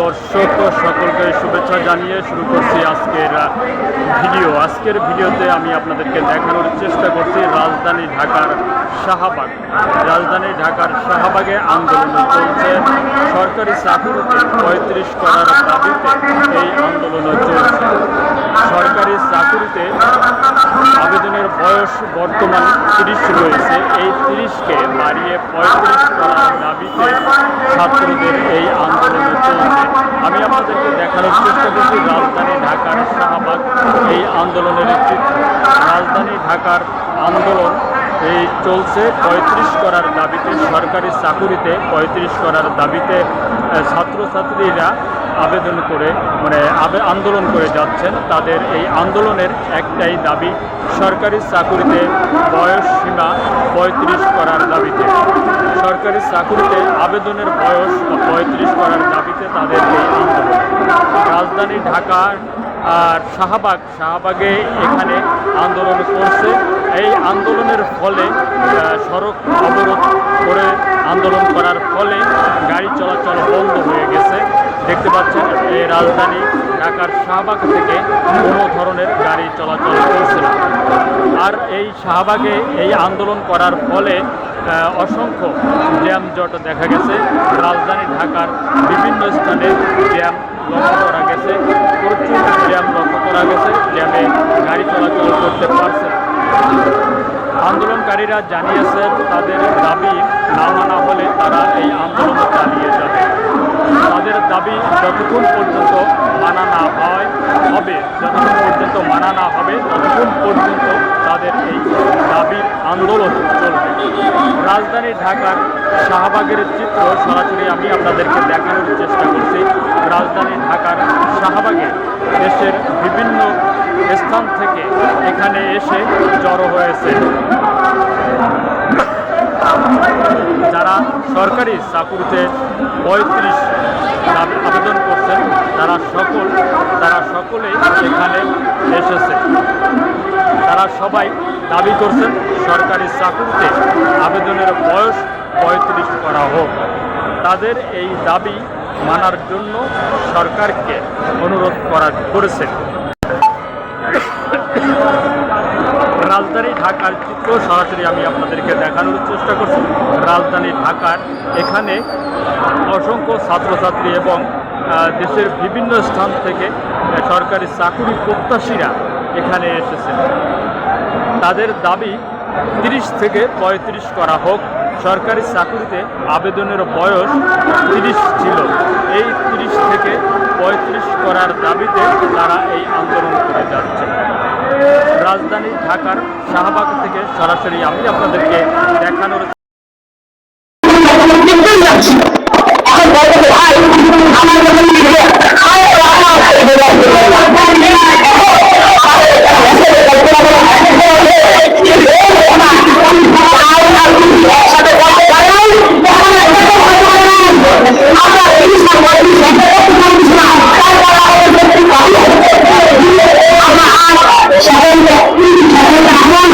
দর্শক, সকলকে শুভেচ্ছা জানিয়ে শুরু করছি আজকের ভিডিও। আজকের ভিডিওতে আমি আপনাদেরকে দেখানোর চেষ্টা করছি রাজধানী ঢাকার শাহবাগ। রাজধানী ঢাকার শাহবাগে আন্দোলন চলছে। সরকারি চাকরিতে পঁয়ত্রিশ করার দাবিতে এই আন্দোলন চলছে। সরকারি চাকরিতে আবেদনের বয়স বর্তমান তিরিশ রয়েছে। এই তিরিশকে বাড়িয়ে পঁয়ত্রিশ করার দাবিতে ছাত্রদের এই আন্দোলন চলছে। আমি আপনাদেরকে দেখানোর চেষ্টা করছি, রাজধানী ঢাকার শাহবাগ এই আন্দোলনের একটি রাজধানী ঢাকার আন্দোলন। এই চলছে পঁয়ত্রিশ করার দাবিতে, সরকারি চাকুরিতে পঁয়ত্রিশ করার দাবিতে ছাত্রছাত্রীরা আবেদন করে মানে আন্দোলন করে যাচ্ছেন। তাদের এই আন্দোলনের একটাই দাবি, সরকারি চাকুরিতে বয়স সীমা পঁয়ত্রিশ করার দাবিতে। সরকারি চাকুরিতে আবেদনের বয়স পঁয়ত্রিশ করার দাবিতে তাদের এই আন্দোলন। রাজধানী ঢাকার আর শাহবাগ শাহবাগে এখানে আন্দোলন করছে। এই আন্দোলনের ফলে সড়ক অবরোধ করে আন্দোলন করার ফলে গাড়ি চলাচল বন্ধ হয়ে গেছে। দেখতে পাচ্ছেন এই রাজধানী ঢাকার শাহবাগ থেকে কোনো ধরনের গাড়ি চলাচল করছে না। আর এই শাহবাগে এই আন্দোলন করার ফলে অসংখ্য জ্যাম জট দেখা গেছে। রাজধানী ঢাকার বিভিন্ন স্থানে জ্যাম লক্ষ্য করা গেছে। প্রচুর জ্যাম লক্ষ্য করা গেছে। জ্যামে গাড়ি চলাচল করতে পারছে আন্দোলনকারীরা জানিয়েছেন, তাদের দাবি না মানা হলে তারা যতক্ষণ পর্যন্ত মানা না হয় হবে, যতক্ষণ পর্যন্ত মানা না হবে, ততক্ষণ পর্যন্ত তাদের এই দাবির আন্দোলন চলবে। রাজধানী ঢাকার শাহবাগের চিত্র সরাসরি আমি আপনাদেরকে দেখানোর চেষ্টা করছি। রাজধানী ঢাকার শাহবাগে দেশের বিভিন্ন স্থান থেকে এখানে এসে জড়ো হয়েছে। যারা সরকারি চাকুরিতে পঁয়ত্রিশ আবেদন করছেন, তারা সকল, তারা সকলেই এখানে এসেছে। তারা সবাই দাবি করছেন, সরকারি চাকুরিতে আবেদনের বয়স পঁয়ত্রিশ করা হোক। তাদের এই দাবি মানার জন্য সরকারকে অনুরোধ করা করেছেন। ঢাকার চিত্র সরাসরি আমি আপনাদেরকে দেখানোর চেষ্টা করছি। রাজধানী ঢাকার এখানে অসংখ্য ছাত্রছাত্রী এবং দেশের বিভিন্ন স্থান থেকে সরকারি চাকুরি প্রত্যাশীরা এখানে এসেছেন। তাদের দাবি, তিরিশ থেকে পঁয়ত্রিশ করা হোক, সরকারি চাকুরিতে আবেদনের বয়স তিরিশ ছিল। এই তিরিশ থেকে পঁয়ত্রিশ করার দাবিতে তারা এই আন্দোলন করে যাচ্ছে। রাজধানী ঢাকার শাহবাগ থেকে সরাসরি আমি আপনাদেরকে দেখানোর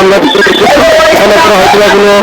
আমরা হয়তো কোনো